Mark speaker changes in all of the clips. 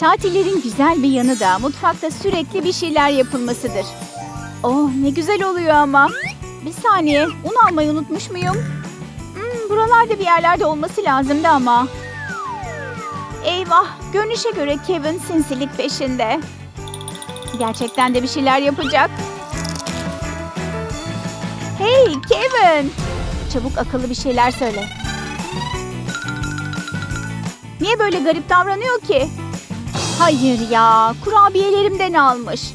Speaker 1: Tatillerin güzel bir yanı da mutfakta sürekli bir şeyler yapılmasıdır. Oh ne güzel oluyor ama. Bir saniye un almayı unutmuş muyum? Hmm, buralarda bir yerlerde olması lazımdı ama. Eyvah görünüşe göre Kevin sinsilik peşinde. Gerçekten de bir şeyler yapacak. Hey Kevin! Çabuk akıllı bir şeyler söyle. Niye böyle garip davranıyor ki? Hayır ya, kurabiyelerimden almış.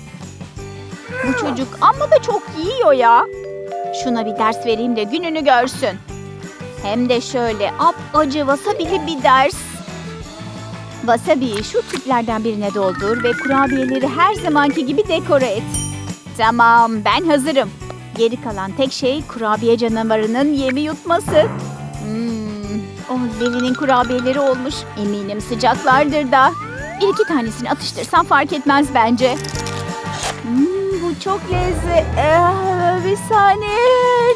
Speaker 1: Bu çocuk amma da çok yiyor ya. Şuna bir ders vereyim de gününü görsün. Hem de şöyle ap acı wasabili bir ders. Wasabi'yi şu tüplerden birine doldur ve kurabiyeleri her zamanki gibi dekore et. Tamam, ben hazırım. Geri kalan tek şey kurabiye canavarının yemi yutması. Hmm, oh Lili'nin kurabiyeleri olmuş. Eminim sıcaklardır da. Bir iki tanesini atıştırsam fark etmez bence. Hmm, bu çok lezzetli. Ee, bir saniye.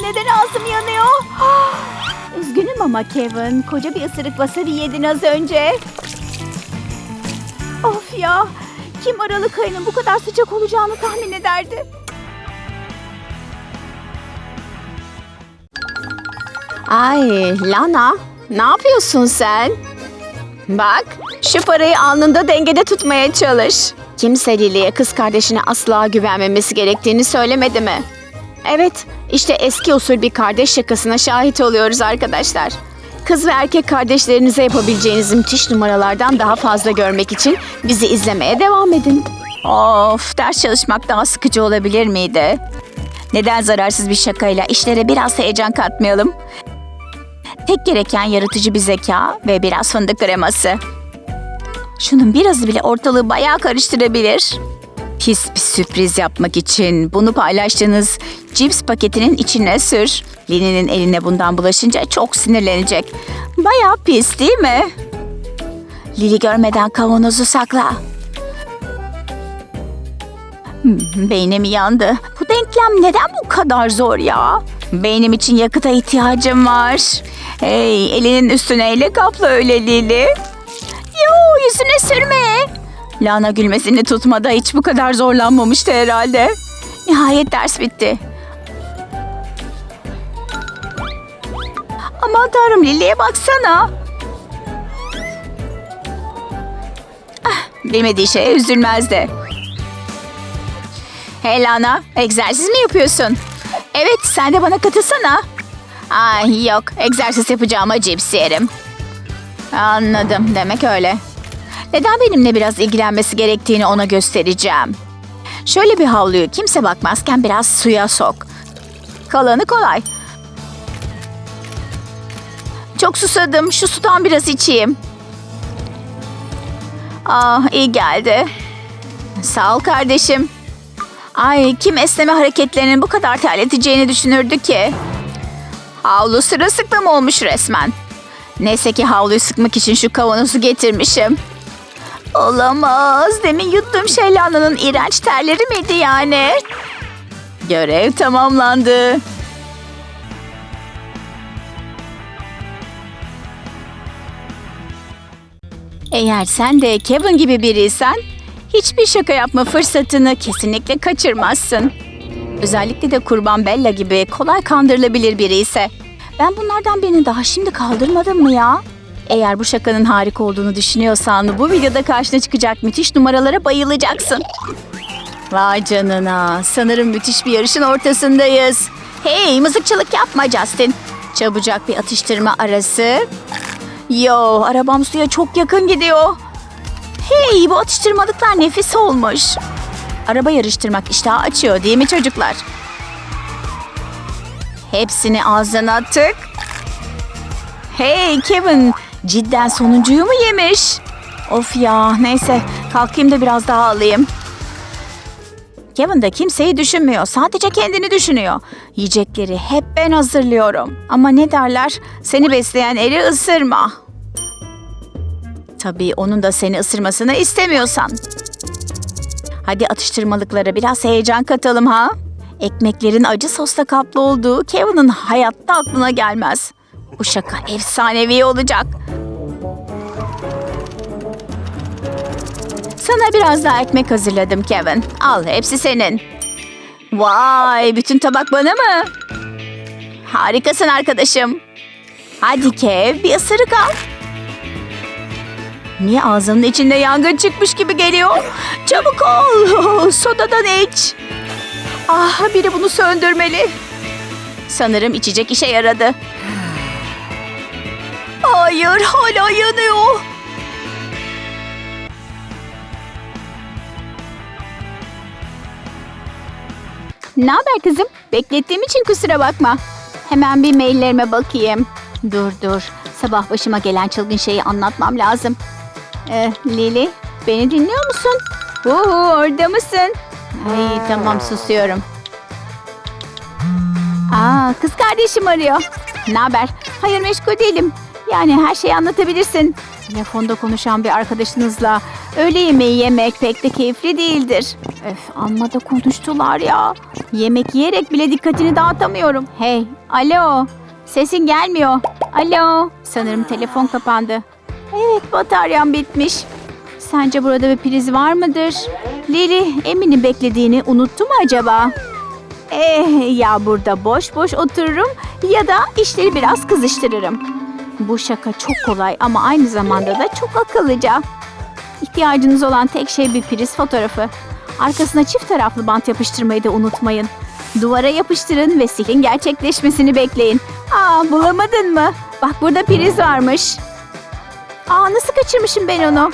Speaker 1: Neden ağzım yanıyor? Üzgünüm ama Kevin. Koca bir ısırık wasabi yedin az önce. Of ya. Kim Aralık ayının bu kadar sıcak olacağını tahmin ederdi?
Speaker 2: Ay Lana ne yapıyorsun sen? Bak şu parayı alnında dengede tutmaya çalış. Kimse Lili'ye kız kardeşine asla güvenmemesi gerektiğini söylemedi mi? Evet işte eski usul bir kardeş şakasına şahit oluyoruz arkadaşlar. Kız ve erkek kardeşlerinize yapabileceğiniz müthiş numaralardan daha fazla görmek için bizi izlemeye devam edin. Of ders çalışmak daha sıkıcı olabilir miydi? Neden zararsız bir şakayla işlere biraz heyecan katmayalım? Tek gereken yaratıcı bir zeka ve biraz fındık kreması. Şunun birazı bile ortalığı bayağı karıştırabilir. Pis bir sürpriz yapmak için bunu paylaştığınız cips paketinin içine sür. Lini'nin eline bundan bulaşınca çok sinirlenecek. Bayağı pis değil mi? Lili görmeden kavanozu sakla. Hmm, Beynim yandı. Bu denklem neden bu kadar zor ya? Beynim için yakıta ihtiyacım var. Hey, elinin üstüne ile kapla öyle Lili. Yo, yüzüne sürme. Lana gülmesini tutmada hiç bu kadar zorlanmamıştı herhalde. Nihayet ders bitti. Aman tanrım Lili'ye baksana. Ah, bilmediği şeye üzülmez de. Hey Lana, egzersiz mi yapıyorsun? Evet, sen de bana katılsana. Ay yok, egzersiz yapacağıma cips yerim. Anladım, demek öyle. Neden benimle biraz ilgilenmesi gerektiğini ona göstereceğim. Şöyle bir havluyu kimse bakmazken biraz suya sok. Kalanı kolay. Çok susadım, şu sudan biraz içeyim. Ah, iyi geldi. Sağ ol kardeşim. Ay kim esneme hareketlerinin bu kadar terleteceğini düşünürdü ki? Havlu sırılsıklam olmuş resmen. Neyse ki havluyu sıkmak için şu kavanozu getirmişim. Olamaz. Demin yuttuğum şey Lana'nın iğrenç terleri miydi yani? Görev tamamlandı. Eğer sen de Kevin gibi biriysen hiçbir şaka yapma fırsatını kesinlikle kaçırmazsın. Özellikle de kurban Bella gibi kolay kandırılabilir biri ise. Ben bunlardan birini daha şimdi kaldırmadım mı ya? Eğer bu şakanın harika olduğunu düşünüyorsan bu videoda karşına çıkacak müthiş numaralara bayılacaksın. Vay canına. Sanırım müthiş bir yarışın ortasındayız. Hey mızıkçılık yapma Justin. Çabucak bir atıştırma arası. Yo arabam suya çok yakın gidiyor. Hey bu atıştırmalıklar nefis olmuş. Araba yarıştırmak iştah açıyor değil mi çocuklar? Hepsini ağzına tık. Hey Kevin cidden sonuncuyu mu yemiş? Of ya neyse kalkayım da biraz daha alayım. Kevin de kimseyi düşünmüyor. Sadece kendini düşünüyor. Yiyecekleri hep ben hazırlıyorum. Ama ne derler? Seni besleyen eri ısırma. Tabii onun da seni ısırmasını istemiyorsan. Hadi atıştırmalıklara biraz heyecan katalım ha. Ekmeklerin acı sosla kaplı olduğu Kevin'ın hayatta aklına gelmez. Bu şaka efsanevi olacak. Sana biraz daha ekmek hazırladım Kevin. Al hepsi senin. Vay bütün tabak bana mı? Harikasın arkadaşım. Hadi Kev bir ısırık al. Niye ağzının içinde yangın çıkmış gibi geliyor? Çabuk ol. Sodadan iç. Ah biri bunu söndürmeli. Sanırım içecek işe yaradı. Hayır hala yanıyor.
Speaker 1: Ne haber kızım? Beklettiğim için kusura bakma. Hemen bir maillerime bakayım. Dur dur. Sabah başıma gelen çılgın şeyi anlatmam lazım. Ee, Lili, beni dinliyor musun? Oo, orada mısın? Ay tamam susuyorum. Aa, kız kardeşim arıyor. Ne haber? Hayır meşgul değilim. Yani her şeyi anlatabilirsin. Telefonda konuşan bir arkadaşınızla öğle yemeği yemek pek de keyifli değildir. Öf amma da konuştular ya. Yemek yiyerek bile dikkatini dağıtamıyorum. Hey, alo. Sesin gelmiyor. Alo. Sanırım telefon kapandı. Evet, bataryam bitmiş. Sence burada bir priz var mıdır? Lili, Emin'i beklediğini unuttu mu acaba? Eh ya burada boş boş otururum ya da işleri biraz kızıştırırım. Bu şaka çok kolay ama aynı zamanda da çok akıllıca. İhtiyacınız olan tek şey bir priz fotoğrafı. Arkasına çift taraflı bant yapıştırmayı da unutmayın. Duvara yapıştırın ve sihrin gerçekleşmesini bekleyin. Aa bulamadın mı? Bak burada priz varmış. Aa nasıl kaçırmışım ben onu?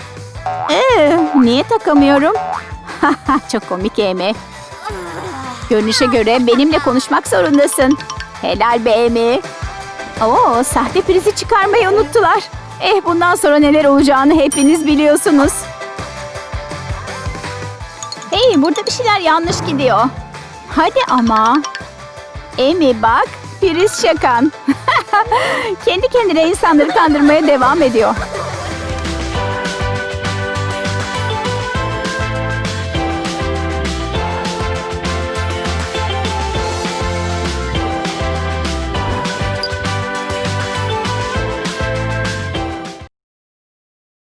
Speaker 1: Ee, niye takamıyorum? çok komik Amy. Görünüşe göre benimle konuşmak zorundasın. Helal be Amy. Oo, sahte prizi çıkarmayı unuttular. Eh bundan sonra neler olacağını hepiniz biliyorsunuz. Hey burada bir şeyler yanlış gidiyor. Hadi ama. Amy bak priz şakan. Kendi kendine insanları kandırmaya devam ediyor.